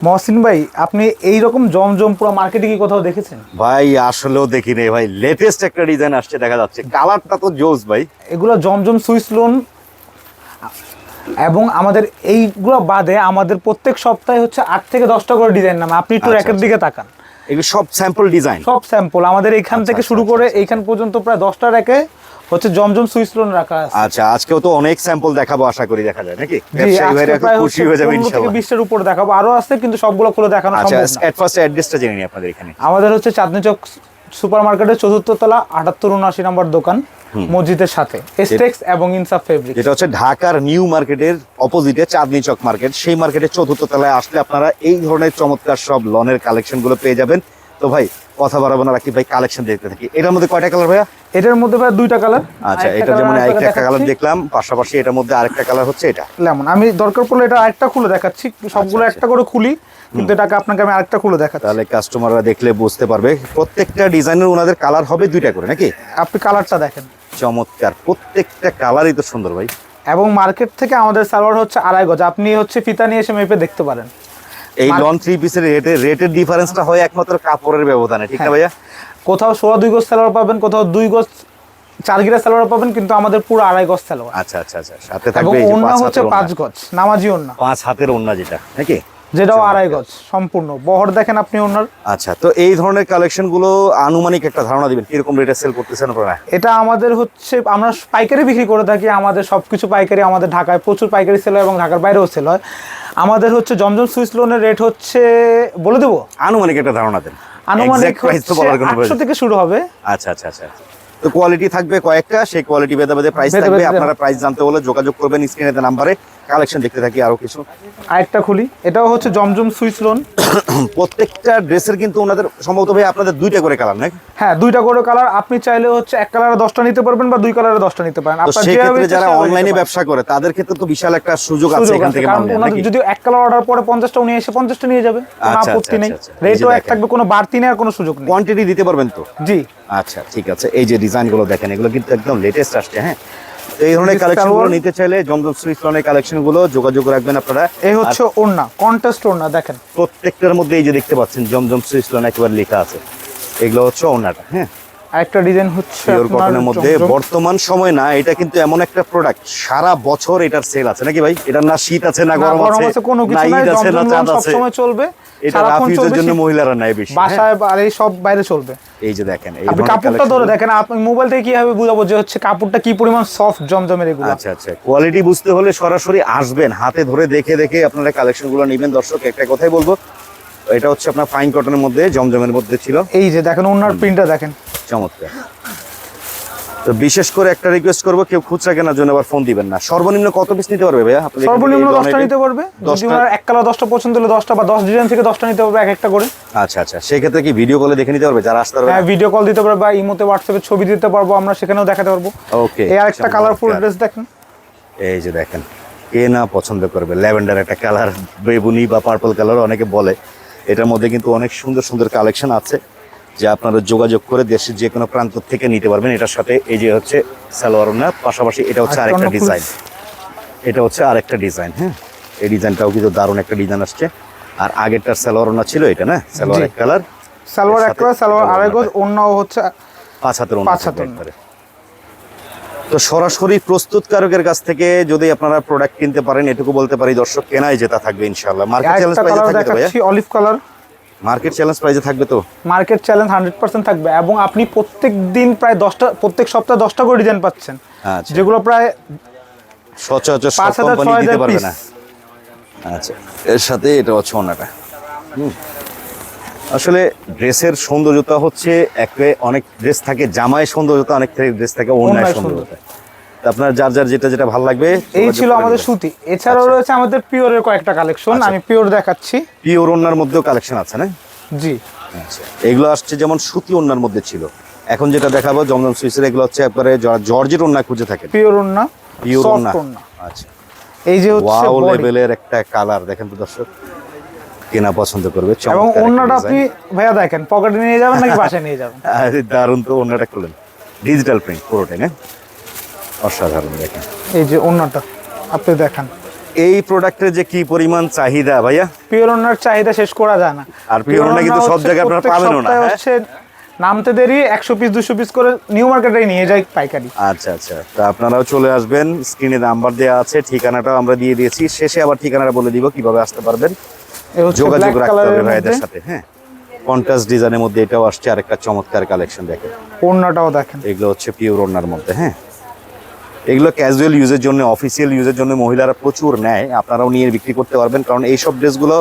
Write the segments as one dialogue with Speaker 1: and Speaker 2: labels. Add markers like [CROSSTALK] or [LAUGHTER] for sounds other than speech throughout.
Speaker 1: মহসিন ভাই আপনি এই রকম জমজম পুরো মার্কেটে কি কোথাও দেখেছেন?
Speaker 2: ভাই আসলেও দেখি নেই ভাই। লেটেস্ট একটা ডিজাইন আসছে দেখা যাচ্ছে। কালারটা তো জোস ভাই।
Speaker 1: এগুলো জমজম সুইস লোন এবং আমাদের এইগুলো বাদে আমাদের প্রত্যেক সপ্তাহে হচ্ছে আট থেকে দশটা করে ডিজাইন নামে। আপনি একটু
Speaker 2: আচ্ছা,
Speaker 1: র্যাকের
Speaker 2: আচ্ছা।
Speaker 1: দিকে তাকান।
Speaker 2: এগুলো সব স্যাম্পল ডিজাইন
Speaker 1: সব স্যাম্পল আমাদের এইখান
Speaker 2: আচ্ছা,
Speaker 1: থেকে শুরু করে এইখান পর্যন্ত প্রায় দশটা র্যাকে হচ্ছে জমজম সুইস লোন রাখা আছে।
Speaker 2: আচ্ছা আজকেও তো অনেক স্যাম্পল দেখাবো আশা করি দেখা যায় নাকি? ব্যবসায়ী ভাইরা খুশি হয়ে যাবে ইনশাআল্লাহ
Speaker 1: 20 উপর দেখাবো। আরও আছে কিন্তু সবগুলো খুলে দেখানো
Speaker 2: আচ্ছা
Speaker 1: সম্ভব না।
Speaker 2: এট ফার্স্ট অ্যাড্রেসটা জেনে নিই আপনাদের এখানে।
Speaker 1: আমাদের হচ্ছে চাঁদনি চক সুপার মার্কেটের চতুর্থ তলা আটাত্তর উনআশি নম্বর দোকান মসজিদের সাথে। এস্টেক্স এবং ইনসাফ ফেব্রিক
Speaker 2: যেটা হচ্ছে ঢাকার নিউ মার্কেটের অপোজিটে চাঁদনি চক মার্কেট। সেই মার্কেটের চতুর্থ তলায় আসলে আপনারা এই ধরনের চমৎকার সব লনের কালেকশনগুলো পেয়ে যাবেন। তো ভাই কথা বাড়াবো না রাখি ভাই কালেকশন দেখতে থাকি। এটার মধ্যে কয়টা কালার ভাইয়া?
Speaker 1: এটার মধ্যে প্রায় দুইটা কালার
Speaker 2: আচ্ছা এটা যেমন একটা কালার দেখলাম পাশাপাশি এটার মধ্যে আরেকটা কালার হচ্ছে এটা।
Speaker 1: লেমন আমি দরকার পড়লে এটা আরেকটা খুলে দেখাচ্ছি সবগুলো
Speaker 2: আচ্ছা।
Speaker 1: একটা করে খুলি কিন্তু এটাকে আপনাকে আমি আরেকটা খুলে দেখাচ্ছি।
Speaker 2: তাহলে কাস্টমাররা দেখলে বুঝতে পারবে প্রত্যেকটা ডিজাইনের ওনাদের কালার হবে দুইটা করে নাকি?
Speaker 1: আপনি কালারটা দেখেন।
Speaker 2: চমৎকার প্রত্যেকটা কালারই তো সুন্দর ভাই।
Speaker 1: এবং মার্কেট থেকে আমাদের সালোয়ার হচ্ছে আড়াই গজ আপনি হচ্ছে ফিতা নিয়ে এসে মেপে দেখতে পারেন।
Speaker 2: এই লন থ্রি পিসের রেটের রেটের ডিফারেন্সটা হয় একমাত্র কাপড়ের ব্যবধানে ঠিক না
Speaker 1: হ্যাঁ।
Speaker 2: ভাইয়া?
Speaker 1: কোথাও সোয়া দুই গজ সালোয়ার পাবেন কোথাও দুই গজ চার গিরা সালোয়ার পাবেন কিন্তু আমাদের পুরো আড়াই গজ সালোয়ার।
Speaker 2: আচ্ছা আচ্ছা আচ্ছা সাথে থাকবে এই যে
Speaker 1: ওন্না
Speaker 2: পাঁচ
Speaker 1: হচ্ছে পাঁচ গজ নামাজি ওন্না
Speaker 2: পাঁচ হাতের ওন্না যেটা নাকি?
Speaker 1: যেটাও
Speaker 2: চমৎকার।
Speaker 1: আড়াই গজ সম্পূর্ণ। বহর দেখেন আপনি ওনার।
Speaker 2: আচ্ছা তো এই ধরনের কালেকশনগুলো আনুমানিক একটা ধারণা দিবেন কীরকম রেটে সেল করতেছেন আপনারা?
Speaker 1: এটা আমাদের হচ্ছে আমরা পাইকারি বিক্রি করে থাকি আমাদের সবকিছু পাইকারি আমাদের ঢাকায় প্রচুর পাইকারি সেল হয় এবং ঢাকার বাইরেও সেল হয়। আমাদের হচ্ছে জমজম সুইস লোনের রেট হচ্ছে বলে দেবো?
Speaker 2: আনুমানিক একটা ধারণা দেন।
Speaker 1: আনুমানিক আটশো থেকে শুরু হবে।
Speaker 2: আচ্ছা আচ্ছা আচ্ছা। আচ্ছা। তো কোয়ালিটি থাকবে কয়েকটা সেই কোয়ালিটি ভেদে ভেদে প্রাইস থাকবে। আপনারা প্রাইস জানতে হলে যোগাযোগ করবেন স্ক্রিনে নাম্বারে কালেকশন দেখতে থাকি আরও কিছু।
Speaker 1: আরেকটা খুলি। এটাও হচ্ছে জমজম সুইস লোন [COUGHS]
Speaker 2: প্রত্যেকটা ড্রেসের কিন্তু ওনাদের সম্ভবত ভাই আপনাদের দুইটা করে কালার নাকি?
Speaker 1: হ্যাঁ দুইটা করে কালার আপনি চাইলে হচ্ছে এক কালারে দশটা নিতে পারবেন বা দুই কালারে দশটা নিতে পারেন। আপনার
Speaker 2: সেই ক্ষেত্রে যারা অনলাইনে ব্যবসা করে তাদের ক্ষেত্রে তো বিশাল একটা সুযোগ আছে এখান থেকে
Speaker 1: যদি এক কালার অর্ডার পরে পঞ্চাশটা উনি এসে পঞ্চাশটা নিয়ে যাবে
Speaker 2: আচ্ছা,
Speaker 1: আপত্তি
Speaker 2: আচ্ছা,
Speaker 1: নেই।
Speaker 2: আচ্ছা, আচ্ছা।
Speaker 1: রেটও এক থাকবে কোনো বাড়তি নেওয়ার কোনো সুযোগ নেই।
Speaker 2: কোয়ান্টিটি দিতে পারবেন তো?
Speaker 1: জি।
Speaker 2: আচ্ছা ঠিক আছে। এই যে ডিজাইনগুলো দেখেন এগুলো কিন্তু একদম লেটেস্ট আসছে হ্যাঁ? এই ধরনের কালেকশনগুলো
Speaker 1: কালেকশনগুলো
Speaker 2: নিতে চাইলে জমজম সুইসলনের কালেকশনগুলো যোগাযোগ রাখবেন আপনারা।
Speaker 1: এই হচ্ছে ওড়না কন্টেস্ট ওড়না দেখেন।
Speaker 2: প্রত্যেকটার মধ্যে এই যে দেখতে পাচ্ছেন জমজম সুইসলন একবার লেখা আছে। এগুলো হচ্ছে ওড়নাটা হ্যাঁ?
Speaker 1: ডিজাইন হচ্ছে
Speaker 2: পিওর কটনের মধ্যে বর্তমান সময় না এটা কিন্তু এমন একটা প্রোডাক্ট সারা বছর এটার সেল আছে। নাকি ভাই? এটার না শীত আছে না গরম আছে
Speaker 1: কোনো কিছু নাই
Speaker 2: আছে না চাঁদ আছে।
Speaker 1: সবসময় চলবে।
Speaker 2: এটা
Speaker 1: চলবে
Speaker 2: জন্য মহিলারা নেয় বেশি। হ্যাঁ?
Speaker 1: বাসায় আর এই সব বাইরে চলবে।
Speaker 2: এই যে দেখেন এই
Speaker 1: আপনি কাপড়টা ধরে দেখেন আপনি মোবাইল থেকে কীভাবে বুঝাবো যে হচ্ছে কাপড়টা কি পরিমাণ সফট জমজমের এগুলো?
Speaker 2: আচ্ছা আচ্ছা। কোয়ালিটি বুঝতে হলে সরাসরি আসবেন। হাতে ধরে দেখে দেখে আপনারা কালেকশনগুলো নেবেন। দর্শক একটা কথাই বলব এটা হচ্ছে আপনার ফাইন কটনের মধ্যে জমজমের মধ্যে ছিল।
Speaker 1: এই যে দেখেন ওনার প্রিন্টটা দেখেন।
Speaker 2: চমৎকার। তো বিশেষ করে একটা রিকোয়েস্ট করব কেউ খুচরা কেনার জন্য আবার ফোন দিবেন না। সর্বনিম্ন কত পিস নিতে পারবে ভাইয়া?
Speaker 1: সর্বনিম্ন দশটা নিতে পারবে। যদি? ওনার এক কালার দশটা পছন্দ হলে দশটা বা দশ ডিজাইন থেকে দশটা নিতে পারবে এক একটা করে।
Speaker 2: আচ্ছা আচ্ছা। সেক্ষেত্রে কি ভিডিও কলে দেখে নিতে পারবে? যারা আসতে পারবে
Speaker 1: হ্যাঁ ভিডিও কল দিতে পারবে বা ইমোতে হোয়াটসঅ্যাপে ছবি দিতে পারব আমরা সেখানেও দেখাতে পারব।
Speaker 2: ওকে
Speaker 1: এই আরেকটা কালারফুল ড্রেস দেখেন।
Speaker 2: এই যে দেখেন কে না পছন্দ করবে। ল্যাভেন্ডার একটা কালার বেগুনি বা পার্পল কালার অনেকে বলে। এটার মধ্যে কিন্তু অনেক সুন্দর সুন্দর কালেকশন আছে যে আপনারা যোগাযোগ করে দেশের যে কোনো প্রান্ত থেকে নিতে পারবেন। এটার সাথে এই যে হচ্ছে সালোয়ার না পাশাপাশি এটা হচ্ছে
Speaker 1: আরেকটা
Speaker 2: ডিজাইন এটা হচ্ছে আরেকটা ডিজাইন হ্যাঁ? এই ডিজাইনটাও কিন্তু দারুণ একটা ডিজাইন আসছে। আর আগেরটার সালোয়ার না ছিল এটা না? সালোয়ার। এক কালার
Speaker 1: সালোয়ার এক কালার সালোয়ার
Speaker 2: এটা
Speaker 1: আড়াই গজ
Speaker 2: ওড়নাটা।
Speaker 1: অন্যও হচ্ছে
Speaker 2: পাঁচ হাতের
Speaker 1: পাঁচ
Speaker 2: পাঁচ
Speaker 1: হাতের
Speaker 2: তো সরাসরি প্রস্তুতকারকের কাছ থেকে যদি আপনারা প্রোডাক্ট কিনতে পারেন এটুকু বলতে পারি দর্শক কেনাই জেতা থাকবে ইনশাআল্লাহ। মার্কেট চ্যালেঞ্জ প্রাইজে থাকবে
Speaker 1: দেখাচ্ছি অলিভ কালার
Speaker 2: মার্কেট চ্যালেঞ্জ প্রাইজে থাকবে তো?
Speaker 1: মার্কেট চ্যালেঞ্জ হান্ড্রেড পার্সেন্ট থাকবে এবং আপনি প্রত্যেক দিন প্রায় দশটা প্রত্যেক সপ্তাহে দশটা করে ডিজাইন পাচ্ছেন।
Speaker 2: আচ্ছা।
Speaker 1: যেগুলো প্রায়
Speaker 2: সচরাচর সব কোম্পানি দিতে পারবে না। আচ্ছা এর সাথে এটা হচ্ছে ওনাটা। আসলে ড্রেসের সৌন্দর্যতা হচ্ছে একে অনেক ড্রেস থাকে জামায় সৌন্দর্যতা অনেক ড্রেস থাকে অন্যায় সৌন্দর্যতা। আপনার যার যার যেটা যেটা ভালো লাগবে
Speaker 1: এই ছিল আমাদের সুতি। এছাড়াও রয়েছে আমাদের পিওরের কয়েকটা কালেকশন
Speaker 2: আচ্ছা।
Speaker 1: আমি পিওর দেখাচ্ছি।
Speaker 2: পিওর ওনার মধ্যেও কালেকশন আছে না?
Speaker 1: জি।
Speaker 2: আচ্ছা। এগুলো আসছে যেমন সুতি ওনার মধ্যে ছিল। এখন যেটা দেখাবো জমজম সুইসের এগুলো হচ্ছে একবারে জর্জের ওন্না খুঁজে থাকে
Speaker 1: পিওর ওন্না
Speaker 2: পিওর ওন্না
Speaker 1: ওন্না
Speaker 2: আচ্ছা।
Speaker 1: এই যে হচ্ছে
Speaker 2: ওয়াও লেভেলের একটা কালার দেখেন তো দর্শক। কেনা পছন্দ করবে
Speaker 1: এবং ওন্নাটা আপনি ভাইয়া দেখেন পকেটে নিয়ে যাবেন নাকি বাসায় নিয়ে যাবেন? [LAUGHS]
Speaker 2: আরে দারুণ তো ওনাটা খুলেন ডিজিটাল প্রিন্ট পুরোটাই না? অসাধারণ দেখেন।
Speaker 1: এই যে ওন্নাটা আপনি দেখান।
Speaker 2: এই প্রোডাক্টের যে কি পরিমাণ চাহিদা ভাইয়া?
Speaker 1: পিওর ওনার চাহিদা শেষ করা যায় না।
Speaker 2: আর ওড়না কিন্তু সব জায়গায় আপনারা পাবেনও না, হ্যাঁ?
Speaker 1: হচ্ছে নামতে দেরি একশো পিস দুশো পিস করে নিউ মার্কেটে নিয়ে যায় পাইকারি।
Speaker 2: আচ্ছা আচ্ছা। তা আপনারাও চলে আসবেন স্ক্রিনে নাম্বার দেওয়া আছে ঠিকানাটাও আমরা দিয়ে দিয়েছি। শেষে আবার ঠিকানাটা বলে দিব কীভাবে আসতে পারবেন। যোগাযোগ রাখতে হবে ভাইদের সাথে হ্যাঁ? কন্ট্রাস্ট ডিজাইনের মধ্যে এটাও আসছে আরেকটা চমৎকার কালেকশন দেখেন।
Speaker 1: ওড়নাটাও দেখেন।
Speaker 2: এগুলো হচ্ছে পিওর ওড়নার মধ্যে হ্যাঁ? এগুলো ক্যাজুয়াল ইউজের জন্য অফিসিয়াল ইউজের জন্য মহিলারা প্রচুর নেয়। আপনারাও নিয়ে বিক্রি করতে পারবেন কারণ এইসব ড্রেসগুলো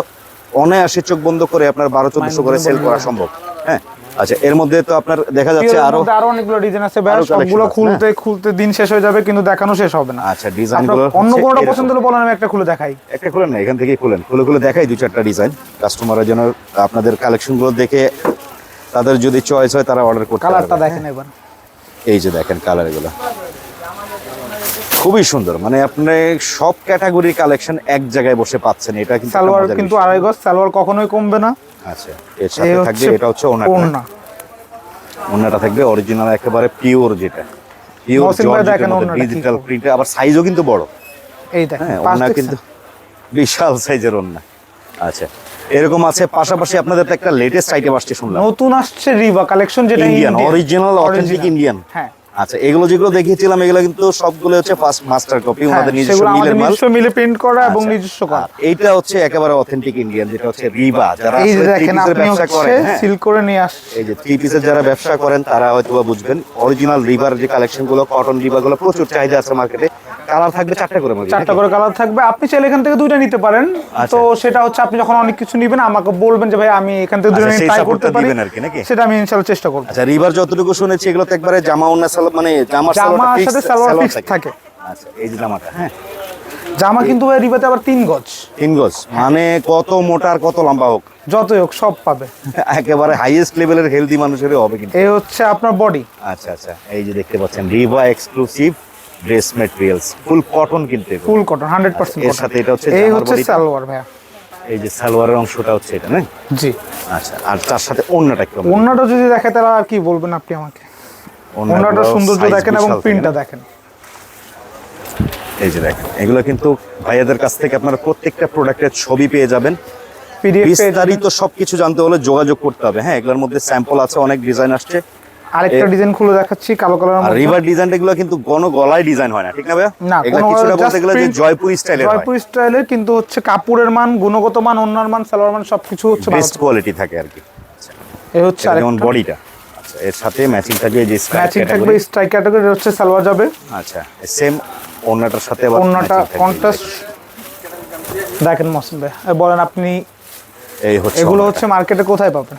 Speaker 2: অনায়াসে চোখ বন্ধ করে আপনার বারো চোদ্দশো করে সেল করা সম্ভব। হ্যাঁ আচ্ছা এর মধ্যে তো আপনার দেখা যাচ্ছে
Speaker 1: আরও আরও অনেকগুলো ডিজাইন আছে ভাই সবগুলো খুলতে খুলতে দিন শেষ হয়ে যাবে কিন্তু দেখানো শেষ হবে না।
Speaker 2: আচ্ছা ডিজাইনগুলো
Speaker 1: অন্য কোনোটা। পছন্দ হলে বলেন আমি একটা খুলে দেখাই।
Speaker 2: একটা খুলেন না এখান থেকেই খুলেন। খুলে খুলে দেখাই দুই চারটা ডিজাইন কাস্টমাররা যেন আপনাদের কালেকশনগুলো দেখে তাদের যদি চয়েস হয় তারা অর্ডার করতে
Speaker 1: কালারটা দেখেন এবার।
Speaker 2: এই যে দেখেন কালার এগুলো খুবই সুন্দর। মানে আপনি সব ক্যাটাগরির কালেকশন এক জায়গায় বসে পাচ্ছেন এটা কিন্তু
Speaker 1: সালোয়ার কিন্তু আড়াই গজ সালোয়ার কখনোই কমবে না।
Speaker 2: আচ্ছা এর সাথে থাকবে এটা হচ্ছে
Speaker 1: ওড়না।
Speaker 2: ওনাটা থাকবে অরিজিনাল একেবারে পিওর যেটা। Pure digital. প্রিন্টে আবার সাইজও কিন্তু বড়।
Speaker 1: এই দেখেন
Speaker 2: হ্যাঁ ওনা কিন্তু বিশাল সাইজের ওনা আচ্ছা এরকম আছে পাশাপাশি আপনাদের তো একটা লেটেস্ট আইটেম আসছে শুনলাম।
Speaker 1: নতুন আসছে রিবা কালেকশন যেটা
Speaker 2: ইন্ডিয়ান অরিজিনাল অথেন্টিক ইন্ডিয়ান
Speaker 1: হ্যাঁ।
Speaker 2: আচ্ছা এগুলো যেগুলো দেখিয়েছিলাম এগুলো কিন্তু সবগুলো হচ্ছে ফার্স্ট মাস্টার কপি ওনাদের নিজস্ব মিলের মাল
Speaker 1: নিজস্ব মিলে। প্রিন্ট করা এবং
Speaker 2: আচ্ছা।
Speaker 1: নিজস্ব করা।
Speaker 2: এইটা হচ্ছে একেবারে অথেন্টিক ইন্ডিয়ান যেটা হচ্ছে রিবা যারা
Speaker 1: এই যে দেখেন আপনি
Speaker 2: ব্যবসা
Speaker 1: হচ্ছে
Speaker 2: করেন হ্যাঁ।
Speaker 1: সিল করে নিয়ে আস
Speaker 2: এই যে থ্রি পিসের যারা ব্যবসা করেন তারা হয়তো বুঝবেন অরিজিনাল রিবার যে কালেকশনগুলো কটন রিবা গুলো প্রচুর চাহিদা আছে মার্কেটে কালার থাকবে চারটা করে
Speaker 1: চারটা করে কালার থাকবে। আপনি চাইলে এখান থেকে দুইটা নিতে পারেন।
Speaker 2: আচ্ছা।
Speaker 1: তো সেটা হচ্ছে আপনি যখন অনেক কিছু নিবেন আমাকে বলবেন যে ভাই আমি এখান থেকে
Speaker 2: আচ্ছা, সেই
Speaker 1: ট্রাই
Speaker 2: support
Speaker 1: করতে পারি? সেটা আমি ইনশাআল্লাহ চেষ্টা করব।
Speaker 2: আচ্ছা রিভার যতটুকু শুনেছি এগুলো তো একবারে জামা অন্য সালোয়ার মানে জামার
Speaker 1: সাথে সালোয়ার fixed থাকে।
Speaker 2: আচ্ছা এই যে জামাটা হ্যাঁ।
Speaker 1: জামা কিন্তু ভাই রিবাতে আবার তিন গজ।
Speaker 2: তিন গজ মানে কত মোটা আর কত লম্বা হোক।
Speaker 1: যতই হোক সব পাবে।
Speaker 2: একেবারে হাইয়েস্ট লেভেলের হেলদি মানুষেরই হবে কিন্তু।
Speaker 1: এই হচ্ছে আপনার বডি
Speaker 2: আচ্ছা আচ্ছা এই যে দেখতে পাচ্ছেন Riva exclusive dress materials full cotton কিনতে
Speaker 1: ফুল কটন হান্ড্রেড পার্সেন্ট
Speaker 2: এর সাথে এটা হচ্ছে
Speaker 1: এই হচ্ছে সালোয়ার ভাইয়া।
Speaker 2: এই যে সালোয়ারের অংশটা হচ্ছে এটা না?
Speaker 1: জি।
Speaker 2: আচ্ছা আর তার সাথে অন্যটা একটু আমরা
Speaker 1: ওন্নাটা যদি দেখে তাহলে আর কি বলবেন আপনি আমাকে। ওন্নাটা সৌন্দর্য দেখেন এবং প্রিন্টটা দেখেন।
Speaker 2: এই যে দেখেন এগুলো কিন্তু ভাইয়াদের কাছ থেকে আপনারা প্রত্যেকটা প্রোডাক্টের ছবি পেয়ে যাবেন।
Speaker 1: পিডিএফ
Speaker 2: বিস্তারিত সবকিছু জানতে হলে যোগাযোগ করতে হবে। হ্যাঁ এগুলোর মধ্যে স্যাম্পল আছে অনেক ডিজাইন আসছে।
Speaker 1: আরেকটা ডিজাইন খুলে দেখাচ্ছি কালো কালারের
Speaker 2: আর রিভার ডিজাইন এগুলো কিন্তু গণ গলায় ডিজাইন হয় না ঠিক না ভাইয়া?
Speaker 1: না
Speaker 2: এগুলো কিছুটা বলতে গেলে যে জয়পুর স্টাইলের হয়।
Speaker 1: জয়পুর স্টাইলের কিন্তু হচ্ছে কাপড়ের মান গুণগত মান অন্যার মান সালোয়ার মান সবকিছু হচ্ছে
Speaker 2: বেস্ট কোয়ালিটি থাকে আর কি।
Speaker 1: এই হচ্ছে
Speaker 2: যেমন বডিটা। আচ্ছা এর সাথে ম্যাচিং থাকবে যে
Speaker 1: ম্যাচিং থাকবে স্ট্রাইক ক্যাটাগরি হচ্ছে সালোয়ার যাবে।
Speaker 2: আচ্ছা সেম ওন্নাটার সাথে আবার থাকবে।
Speaker 1: কন্ট্রাস্ট দেখেন মহসিন ভাই বলেন আপনি
Speaker 2: এই হচ্ছে
Speaker 1: এগুলো হচ্ছে মার্কেটে কোথায় পাবেন?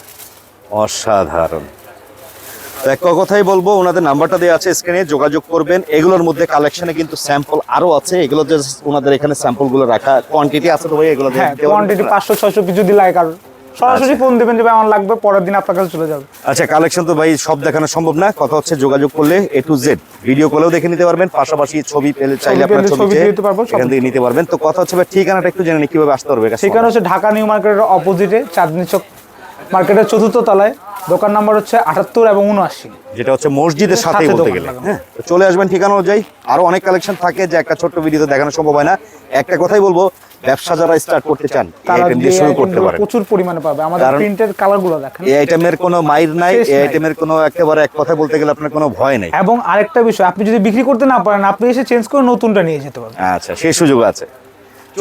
Speaker 2: অসাধারণ। এক কথাই বলব ওনাদের নাম্বারটা দেওয়া আছে স্ক্রিনে যোগাযোগ করবেন। এগুলোর মধ্যে কালেকশনে কিন্তু স্যাম্পল আরও আছে। এগুলো যে ওনাদের এখানে স্যাম্পলগুলো রাখা। কোয়ান্টিটি আছে তো ভাই এগুলো
Speaker 1: হ্যাঁ কোয়ান্টিটি পাঁচশো ছয়শো কিছু দিলে আর সরাসরি ফোন দিবেন যে আমার লাগবে পরের দিন আপনার কাছে চলে যাবে।
Speaker 2: আচ্ছা কালেকশন তো ভাই সব দেখানো সম্ভব না। কথা হচ্ছে যোগাযোগ করলে এ টু জেড ভিডিও কলেও দেখে নিতে পারবেন। পাশাপাশি ছবি পেলে চাইলে আপনার ছবি
Speaker 1: ছবি দিয়ে দিতে পারব,
Speaker 2: এখান থেকে নিতে পারবেন। তো কথা হচ্ছে ভাই ঠিকানাটা একটু জেনে নিই কীভাবে আসতে পারবে
Speaker 1: হচ্ছে ঢাকা নিউ মার্কেটের অপোজিটে চাঁদনি চক মার্কেটের চতুর্থ তলায়। দোকান নাম্বার হচ্ছে আটাত্তর এবং উনআশি।
Speaker 2: যেটা হচ্ছে মসজিদের
Speaker 1: সাথে
Speaker 2: বলতে গেলে। হ্যাঁ চলে আসবেন ঠিকানা অনুযায়ী। আরও অনেক কালেকশন থাকে যে একটা ছোট্ট ভিডিওতে দেখানো সম্ভব হয় না। একটা কথাই বলব ব্যবসা যারা স্টার্ট করতে চান
Speaker 1: তারা
Speaker 2: দিয়ে
Speaker 1: দিয়ে
Speaker 2: শুরু করতে পারেন।
Speaker 1: প্রচুর পরিমাণে পাবে। আমাদের প্রিন্টের কালারগুলো দেখেন।
Speaker 2: এই আইটেমের কোনো মাইর নাই এই আইটেমের কোনো একেবারে এক কথা বলতে গেলে আপনার কোনো ভয় নেই।
Speaker 1: এবং আরেকটা বিষয় আপনি যদি বিক্রি করতে না পারেন আপনি এসে চেঞ্জ করে নতুনটা নিয়ে যেতে পারবেন।
Speaker 2: আচ্ছা সেই সুযোগ আছে।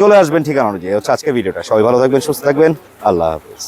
Speaker 2: চলে আসবেন ঠিকানা অনুযায়ী। হচ্ছে আজকে ভিডিওটা সবাই ভালো থাকবেন সুস্থ থাকবেন। আল্লাহ হাফিজ।